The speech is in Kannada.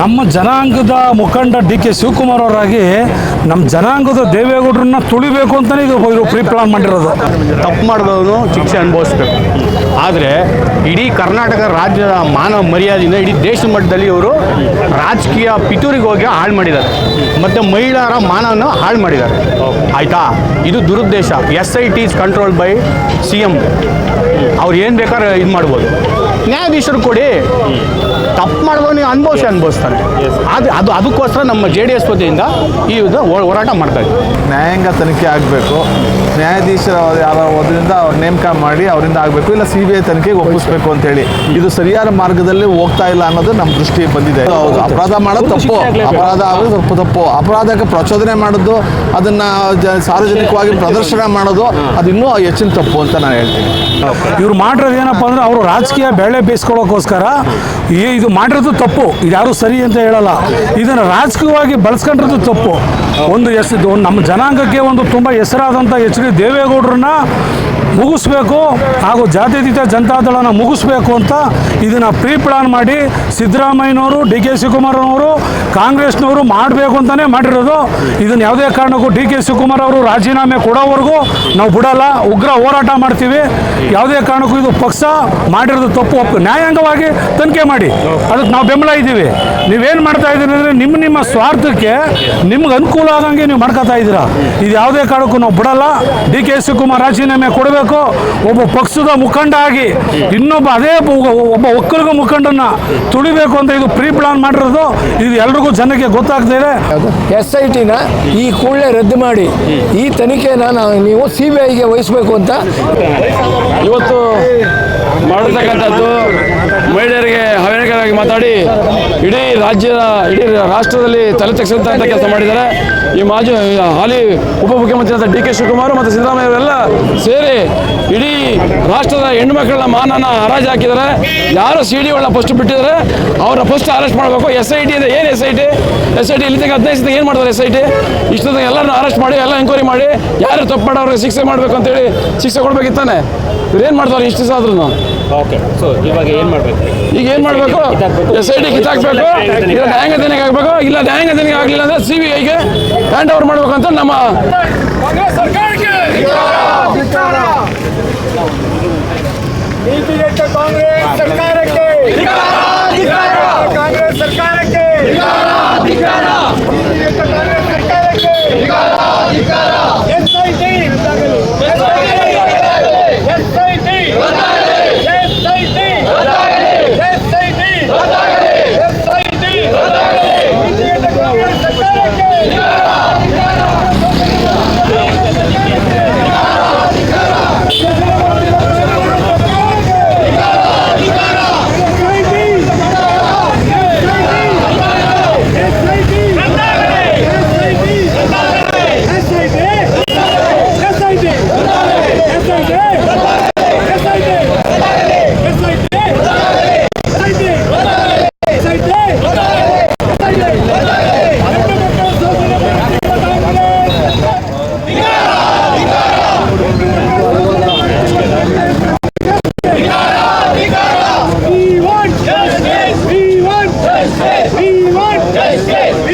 ನಮ್ಮ ಜನಾಂಗದ ಮುಖಂಡ ಡಿ ಕೆ ಶಿವಕುಮಾರ್ ಅವರಾಗಿ ನಮ್ಮ ಜನಾಂಗದ ದೇವೇಗೌಡರನ್ನ ತುಳಿಬೇಕು ಅಂತಲೇ ಇದು ಇವರು ಪ್ರೀ ಪ್ಲಾನ್ ಮಾಡಿರೋದು. ತಪ್ಪು ಮಾಡಿದವನು ಶಿಕ್ಷೆ ಅನುಭವಿಸ್ಬೇಕು. ಆದರೆ ಇಡೀ ಕರ್ನಾಟಕ ರಾಜ್ಯದ ಮಾನವ ಮರ್ಯಾದೆಯಿಂದ ಇಡೀ ದೇಶದ ಮಟ್ಟದಲ್ಲಿ ಇವರು ರಾಜಕೀಯ ಪಿತೂರಿಗೆ ಹೋಗಿ ಹಾಳು ಮಾಡಿದ್ದಾರೆ. ಮತ್ತು ಮಹಿಳೆಯರ ಮಾನವನ್ನು ಹಾಳು ಮಾಡಿದ್ದಾರೆ. ಆಯಿತಾ? ಇದು ದುರುದ್ದೇಶ. S I T is control by C M ಅವ್ರು ಏನು ಬೇಕಾದ್ರೆ ಇದು ಮಾಡ್ಬೋದು. ನ್ಯಾಯಾಧೀಶರು ಕೊಡಿ. ತಪ್ಪು ಮಾಡಿದವನಿಗೆ ಅನುಭವಿಸಿ ಅನುಭವಿಸ್ತಾನೆ. ಅದು ಅದು ಅದಕ್ಕೋಸ್ಕರ ನಮ್ಮ ಜೆ ಡಿ ಎಸ್ ವತಿಯಿಂದ ಈ ಹೋರಾಟ ಮಾಡ್ತಾ ಇದ್ದೀವಿ ನ್ಯಾಯಾಂಗ ತನಿಖೆ ಆಗಬೇಕು. ನ್ಯಾಯಾಧೀಶರ ಯಾರ ಅದರಿಂದ ಅವ್ರ ನೇಮಕ ಮಾಡಿ ಅವರಿಂದ ಆಗಬೇಕು, ಇಲ್ಲ ಸಿ ಬಿ ಐ ತನಿಖೆಗೆ ಒಪ್ಪಿಸ್ಬೇಕು ಅಂತೇಳಿ. ಇದು ಸರಿಯಾದ ಮಾರ್ಗದಲ್ಲಿ ಹೋಗ್ತಾ ಇಲ್ಲ ಅನ್ನೋದು ನಮ್ಮ ದೃಷ್ಟಿ ಬಂದಿದೆ. ಅಪರಾಧ ಮಾಡೋದು ತಪ್ಪು. ಅಪರಾಧ ಆಗೋದು ತಪ್ಪು ತಪ್ಪು. ಅಪರಾಧಕ್ಕೆ ಪ್ರಚೋದನೆ ಮಾಡೋದು, ಅದನ್ನ ಸಾರ್ವಜನಿಕವಾಗಿ ಪ್ರದರ್ಶನ ಮಾಡೋದು, ಅದು ಇನ್ನೂ ಹೆಚ್ಚಿನ ತಪ್ಪು ಅಂತ ನಾನು ಹೇಳ್ತೀನಿ. ಇವ್ರು ಮಾಡಿರೋದು ಏನಪ್ಪ ಅಂದ್ರೆ ಅವರು ರಾಜಕೀಯ ಬೆಳೆ ಬೇಯಿಸ್ಕೊಳ್ಳೋಕ್ಕೋಸ್ಕರ ಈ ಇದು ಮಾಡಿರೋದು ತಪ್ಪು. ಇದು ಯಾರು ಸರಿ ಅಂತ ಹೇಳಲ್ಲ. ಇದನ್ನು ರಾಜಕೀಯವಾಗಿ ಬಳಸ್ಕೊಂಡಿರೋದು ತಪ್ಪು. ಒಂದು ಒಂದು ನಮ್ಮ ಜನಾಂಗಕ್ಕೆ ಒಂದು ತುಂಬ ಹೆಸರಾದಂಥ ಎಚ್ ಡಿ ದೇವೇಗೌಡರನ್ನ ಮುಗಿಸ್ಬೇಕು ಹಾಗೂ ಜಾತ್ಯತೀತ ಜನತಾದಳನ ಮುಗಿಸ್ಬೇಕು ಅಂತ ಇದನ್ನು ಪ್ರೀ ಪ್ಲಾನ್ ಮಾಡಿ ಸಿದ್ದರಾಮಯ್ಯನವರು, ಡಿ ಕೆ ಶಿವಕುಮಾರ್ನವರು, ಕಾಂಗ್ರೆಸ್ನವರು ಮಾಡಬೇಕು ಅಂತಲೇ ಮಾಡಿರೋದು. ಇದನ್ನು ಯಾವುದೇ ಕಾರಣಕ್ಕೂ ಡಿ ಕೆ ಶಿವಕುಮಾರ್ ಅವರು ರಾಜೀನಾಮೆ ಕೊಡೋವರೆಗೂ ನಾವು ಬಿಡಲ್ಲ, ಉಗ್ರ ಹೋರಾಟ ಮಾಡ್ತೀವಿ. ಯಾವುದೇ ಕಾರಣಕ್ಕೂ ಇದು ಪಕ್ಷ ಮಾಡಿರೋದು ತಪ್ಪು. ಒಪ್ಪು ನ್ಯಾಯಾಂಗವಾಗಿ ತನಿಖೆ ಮಾಡಿ. ಅದಕ್ಕೆ ನಾವು ಬೆಂಬಲ ಇದ್ದೀವಿ. ನೀವೇನು ಮಾಡ್ತಾ ಇದ್ದೀರಿ ಅಂದರೆ ನಿಮ್ಮ ನಿಮ್ಮ ಸ್ವಾರ್ಥಕ್ಕೆ ನಿಮ್ಗೆ ಅನುಕೂಲ ಆಗಂಗೆ ನೀವು ಮಾಡ್ಕೊತಾ ಇದ್ದೀರಾ. ಇದು ಯಾವುದೇ ಕಾರಣಕ್ಕೂ ನಾವು ಬಿಡಲ್ಲ. ಡಿ ಕೆ ಶಿವಕುಮಾರ್ ರಾಜೀನಾಮೆ ಕೊಡಬೇಕು. ಒಬ್ಬ ಪಕ್ಷದ ಮುಖಂಡ ಆಗಿ ಇನ್ನೊಬ್ಬ ಅದೇ ಒಬ್ಬ ಒಕ್ಕಲಿಗ ಮುಖಂಡನ ತುಳಿಬೇಕು ಅಂತ ಇದು ಪ್ರೀ ಪ್ಲಾನ್ ಮಾಡಿರೋದು ಇದು ಎಲ್ರಿಗೂ ಜನಕ್ಕೆ ಗೊತ್ತಾಗ್ತಾ ಇದೆ. ಎಸ್ ಐ ಟಿನ ಈ ಕೂಡಲೇ ರದ್ದು ಮಾಡಿ ಈ ತನಿಖೆನ ನಾವು ನೀವು ಸಿ ಬಿ ಐಗೆ ವಹಿಸಬೇಕು ಅಂತ. ಇವತ್ತು ಮಾಡಿರ್ತಕ್ಕಂಥದ್ದು ಮಹಿಳೆಯರಿಗೆ ಹವ್ಯಕರಾಗಿ ಮಾತಾಡಿ, ಇಡೀ ರಾಜ್ಯದ, ಇಡೀ ರಾಷ್ಟ್ರದಲ್ಲಿ ತಲೆ ಅಂತ ಕೆಲಸ ಮಾಡಿದ್ದಾರೆ. ಈ ಮಾಜಿ ಹಾಲಿ ಉಪಮುಖ್ಯಮಂತ್ರಿ ಡಿ ಕೆ ಶಿವಕುಮಾರ್ ಮತ್ತು ಸಿದ್ದರಾಮಯ್ಯ ಅವರೆಲ್ಲ ಸೇರಿ ಇಡೀ ರಾಷ್ಟ್ರದ ಹೆಣ್ಮಕ್ಳನ್ನ ಮಾನನ ಹರಾಜು ಹಾಕಿದ್ದಾರೆ ಯಾರು ಸಿ ಡಿ ಒಳ್ಳೆ ಫಸ್ಟ್ ಬಿಟ್ಟಿದ್ದಾರೆ ಅವರ ಫಸ್ಟ್ ಅರೆಸ್ಟ್ ಮಾಡಬೇಕು. ಎಸ್ ಐ ಟಿ ಇದೆ. ಏನು S I T S I T ಇಲ್ಲಿ ಹದಿನೈದು ಏನು ಮಾಡ್ತಾರೆ ಎಸ್ ಐ ಟಿ ಇಷ್ಟೊಂದು ಎಲ್ಲರನ್ನು ಅರೆಸ್ಟ್ ಮಾಡಿ ಎಲ್ಲ ಎಂಕ್ವೈರಿ ಮಾಡಿ ಯಾರು ತಪ್ಪು ಮಾಡೋರಿಗೆ ಶಿಕ್ಷೆ ಮಾಡಬೇಕು ಅಂತೇಳಿ ಶಿಕ್ಷೆ ಕೊಡ್ಬೇಕಿತ್ತಾನೆ ಏನು ಮಾಡ್ತಾರೆ ಇಷ್ಟು ಸಹ ಆದ್ರೂ ಓಕೆ ಸೊ ಇವಾಗ ಏನು ಮಾಡಬೇಕು? ಈಗ ಏನು ಮಾಡಬೇಕು? ಎಸ್ ಐ ಟಿ ಕಿತ್ತಾಕ್ಬೇಕು? ಇಲ್ಲ ನ್ಯಾಯಾಂಗ ದಿನಕ್ಕೆ ಆಗಬೇಕು? ಇಲ್ಲ ನ್ಯಾಯಾಂಗ ದಿನಕ್ಕೆ ಆಗಲಿಲ್ಲ ಅಂದ್ರೆ ಸಿ ಬಿ ಐಗೆ ಹ್ಯಾಂಡ್ ಓವರ್ ಮಾಡಬೇಕು ಅಂತ ನಮ್ಮ মিটিংয়ের Yes.